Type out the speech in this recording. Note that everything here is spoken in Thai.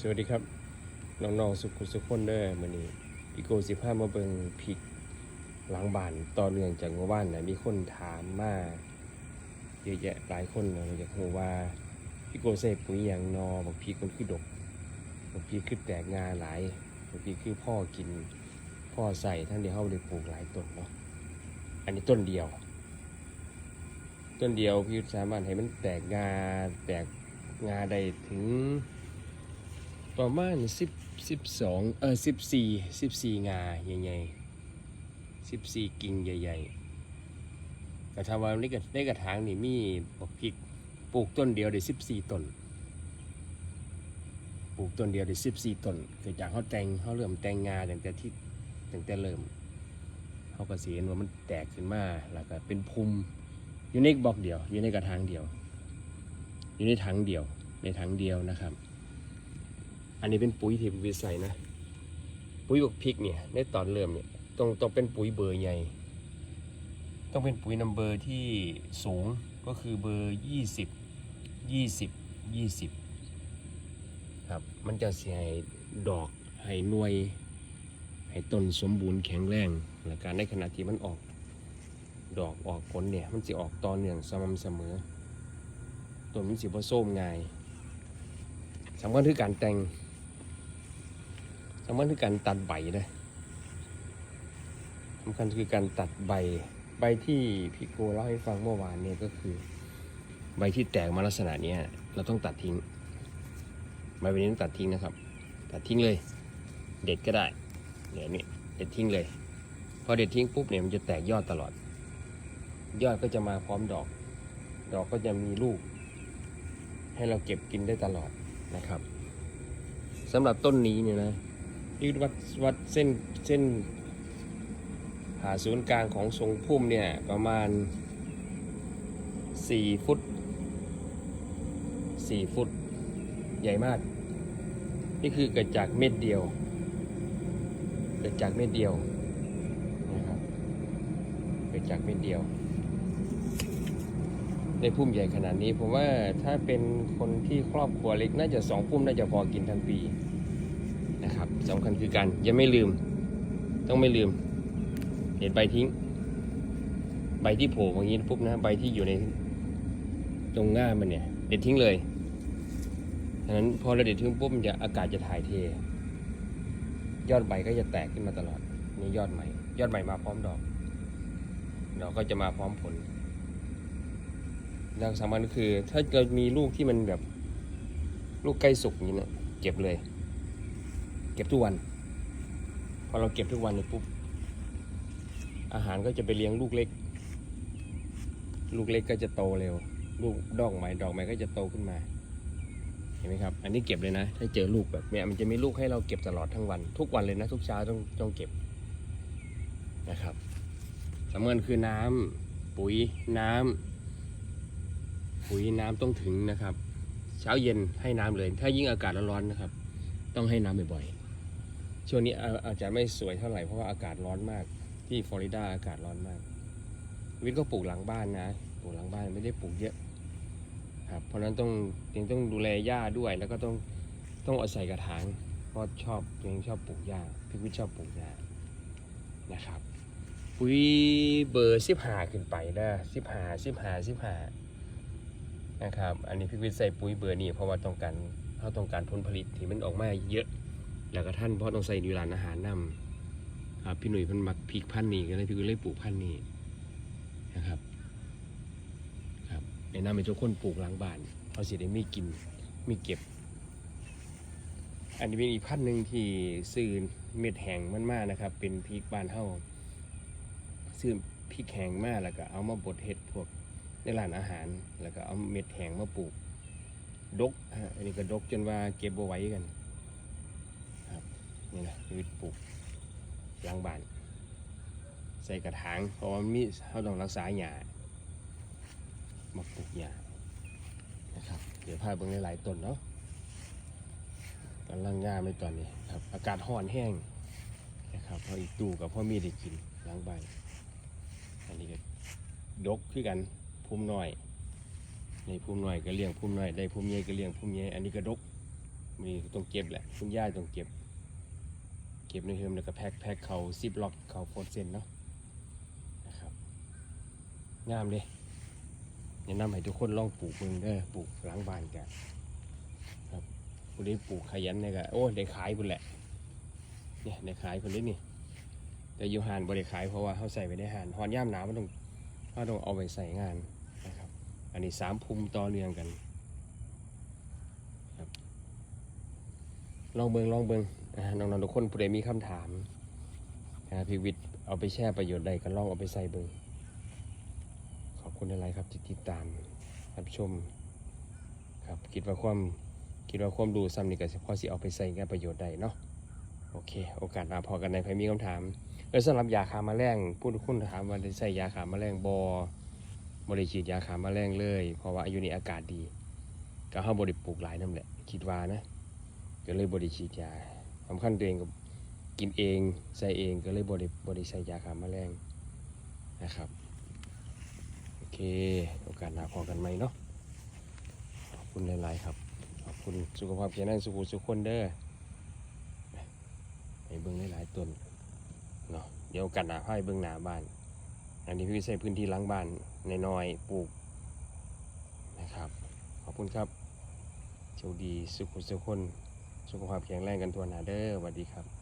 สวัสดีครับน้องๆสุขุสุขคนเด้อมื้อนี้อีโกสิพามาเบิ่งพริกหลังบ้านต่อเนื่องจากเมื่อวานน่ะมีคนถามมาเยอะแยะหลายคนน่ะอยากรู้ว่าอีโกใส่ปุ๋ยหยังนอบักพริกมันคือดกบักพริกคือแตกงาหลายบักพริกคือพ่อกินพ่อใส่ทั้งที่เฮาได้ปลูกหลายต้นเนาะอันนี้ต้นเดียว ต้นเดียวพี่สามารถให้มันแตกงาแตกงาได้ถึง ประมาณสิบสิบสองเออสิบสี่สิบสี่งาใหญ่ๆสิบสี่กิ่งใหญ่ๆแต่ถ้าว่าในกระในกระถางนี่มีบักพริกปลูกต้นเดียวได้สิบสี่ต้นปลูกต้นเดียวได้สิบสี่ต้นเกิดจากเขาแต่งเขาเริ่มแต่งงาตั้งแต่ที่ตั้งแต่เริ่มเขาก็สีเห็นว่ามันแตกขึ้นมาแล้วก็เป็นภูมิอยู่ในบล็อกเดียวอยู่ในกระถางเดียว อยู่ในถังเดียวในถังเดียวนะครับ นนี้เป็นปุ๋ยที่ผมใส่นะ ปุ๋ยบวกพริกเนี่ยในตอนเริ่มเนี่ยต้องต้องเป็นปุ๋ยเบอร์ใหญ่ ต้องเป็นปุ๋ยนัมเบอร์ที่สูงก็คือเบอร์ยี่สิบยี่สิบยี่สิบครับ มันจะเสียให้ดอกให้หน่วย ให้ต้นสมบูรณ์แข็งแรงและการในขณะที่มันออกดอกออกผลเนี่ยมันจะออกตอนเนื่องสม่ำเสมอต้นมันสิบ่โส้มง่ายสำคัญคือการแต่ง สำคัญคือการตัดใบนะสำคัญคือการตัดใบ ใบที่พี่โกเล่าให้ฟังเมื่อวานเนี่ยก็คือ ใบที่แตกมาลักษณะเนี้ยเราต้องตัดทิ้ง ใบใบนี้ต้องตัดทิ้งนะครับ ตัดทิ้งเลย เด็ดก็ได้เดี๋ยวนี้เด็ดทิ้งเลย พอเด็ดทิ้งปุ๊บเนี่ยมันจะแตกยอดตลอด ยอดก็จะมาพร้อมดอก ดอกก็จะมีลูก ให้เราเก็บกินได้ตลอดนะครับสำหรับต้นนี้เนี่ยนะ ที่วัดวัดเส้นเส้นผ่าศูนย์กลางของทรงพุ่มเนี่ยประมาณ 4 ฟุต 4 ฟุต ใหญ่มาก นี่คือเกิดจากเม็ดเดียว เกิดจากเม็ดเดียวนะครับเกิดจากเม็ดเดียวในพุ่มใหญ่ขนาดนี้ผมว่าถ้าเป็นคนที่ครอบครัวเล็กน่าจะสองพุ่มน่าจะพอกินทั้งปี นะครับสำคัญคือการอย่าไม่ลืม ต้องไม่ลืม เด็ดใบทิ้ง ใบที่โผล่อย่างนี้ปุ๊บนะ ใบที่อยู่ในตรงง่ามมันเนี่ย เด็ดทิ้งเลยฉะนั้นพอเราเด็ดทิ้งปุ๊บมันจะอากาศจะถ่ายเท ยอดใบก็จะแตกขึ้นมาตลอดนี่ยอดใหม่ ยอดใหม่มาพร้อมดอก ดอกก็จะมาพร้อมผลแล้วสำคัญก็คือ ถ้าเรามีลูกที่มันแบบ ลูกใกล้สุกนี้นะเก็บเลย เก็บทุกวัน พอเราเก็บทุกวันเนี่ยปุ๊บอาหารก็จะไปเลี้ยงลูกเล็ก ลูกเล็กก็จะโตเร็ว ลูกดอกใหม่ดอกใหม่ก็จะโตขึ้นมา เห็นไหมครับ อันนี้เก็บเลยนะ ถ้าเจอลูกแบบเนี้ยมันจะมีลูกให้เราเก็บตลอดทั้งวัน ทุกวันเลยนะทุกเช้าต้องต้องเก็บนะครับสำคัญคือน้ำปุ๋ยน้ำปุ๋ยน้ำต้องถึงนะครับ เช้าเย็นให้น้ำเลย ถ้ายิ่งอากาศร้อนๆนะครับ ต้องให้น้ำบ่อยๆ ช่วงนี้อาจจะไม่สวยเท่าไหร่เพราะว่าอากาศร้อนมาก ที่ฟลอริดาอากาศร้อนมาก วิทย์ก็ปลูกหลังบ้านนะปลูกหลังบ้านไม่ได้ปลูกเยอะครับเพราะนั้นต้องยังต้องดูแลหญ้าด้วย แล้วก็ต้องต้องเอาใส่กระถางเพราะชอบยังชอบปลูกหญ้าพี่วิทย์ชอบปลูกหญ้านะครับปุ๋ยเบอร์สิบห้าขึ้นไปนะสิบห้าสิบห้าสิบห้านะครับ อันนี้พี่วิทย์ใส่ปุ๋ยเบอร์นี้เพราะว่าต้องการเขาต้องการผลผลิตที่มันออกมาเยอะ แล้วก็ท่านเพราะต้องใส่ในร้านอาหารนำครับพี่หนุ่ยพิ่นมักพริกพันนี้ก็เลยพี่ก็เลยปลูกพันนี้นะครับ ครับแนะนำให้ทุกคนปลูกหลังบ้านเขาสิได้มีกินมีเก็บ อันนี้เป็นอีกพันหนึ่งที่ซื้อเม็ดแห้งมันมากนะครับ เป็นพริกบ้านเฮาซื้อพริกแห้งมากแล้วก็เอามาบดเห็ดพวกในร้านอาหาร แล้วก็เอาเม็ดแห้งมาปลูกดกอันนี้ก็ดกจนว่าเก็บบ่ไว้กัน นี่นะชีวิตปลูกหล้างบ้านใส่กระถางเพราะว่ามีเขาต้องรักษาหญ้ามาปลูกหญ้านะครับเดี๋ยวพาเบิ่งหลายๆต้นเนาะกำลังงามเลยตอนนี้ครับ อากาศร้อนแห้งนะครับพออีกตู้กับพ่อมีได้กินล้างใบอันนี้ก็ดกคือกันพุ่มน้อยในพุ่มน้อยก็เลี้ยงพุ่มน้อยได้พุ่มใหญ่ก็เลี้ยงพุ่มใหญ่อันนี้ก็ดกมีต้องเก็บแหละคุณย่ต้องเก็บ ก็บในเทอมแล้วก็แพ็คแพ็คเขาซิปล็อกเขาโฟนเซนเนาะนะครับงามเลยแนะนำให้ทุกคนลองปลูกมึงเด้อปลูกหลังบ้านกันครับผู้ใดปลูกขยันเนี่ยก็โอ้ได้ขายพุ่นแหละเนี่ยได้ขายพุ่นนี้นี่ แต่อยู่หานบริขายเพราะว่าเขาใส่ไว้ในหานหอนย่ามหนาวมันต้องเขาต้องเอาไปใส่งานนะครับ อันนี้สามภูมิต่อเรียงกันครับลองเบิงลองเบิง น้องๆทุกคนผู้ใดมีคำถามนะพีวิทย์เอาไปแช่ประโยชน์ใดก็ลองเอาไปใส่เบิงขอบคุณอะไรครับที่ติดตามรับชมครับคิดว่าความคิดว่าความดูซ้ำนี่ก็พอสิเอาไปใส่แก่ประโยชน์ใดเนาะโอเค โอกาสหน้าพอกันในใครมีคำถามแล้วสำหรับยาขาแมลงผู้คุณถามว่าได้ใส่ยาขาแมลงบอบริฉีดยาขาแมลงเลย เพราะว่าอยู่ในอากาศดี ก็ห้าบริปลูกหลายน้ำแหละคิดว่านะก็เลยบริฉีดยา สำคัญตัวเองก็กินเองใส่เองก็เลยบริบริใส่ยาขาแมลงนะครับโอเคโอกาสหน้าพอกันไหมเนาะขอบคุณหลายๆครับ ขอบคุณสุขภาพแข็งแรงสุขุสุขคนเด้อไปเบิ่งหลายๆต้นเนาะเดี๋ยวกันหนาให้เบื้องหน้าบ้าน อันนี้พี่ใช้พื้นที่ล้างบ้านในน้อยปลูกนะครับ ขอบคุณครับโชคดีสุขสุขคน สุขภาพแข็งแรงกันทั่วหน้าเด้อสวัสดีครับ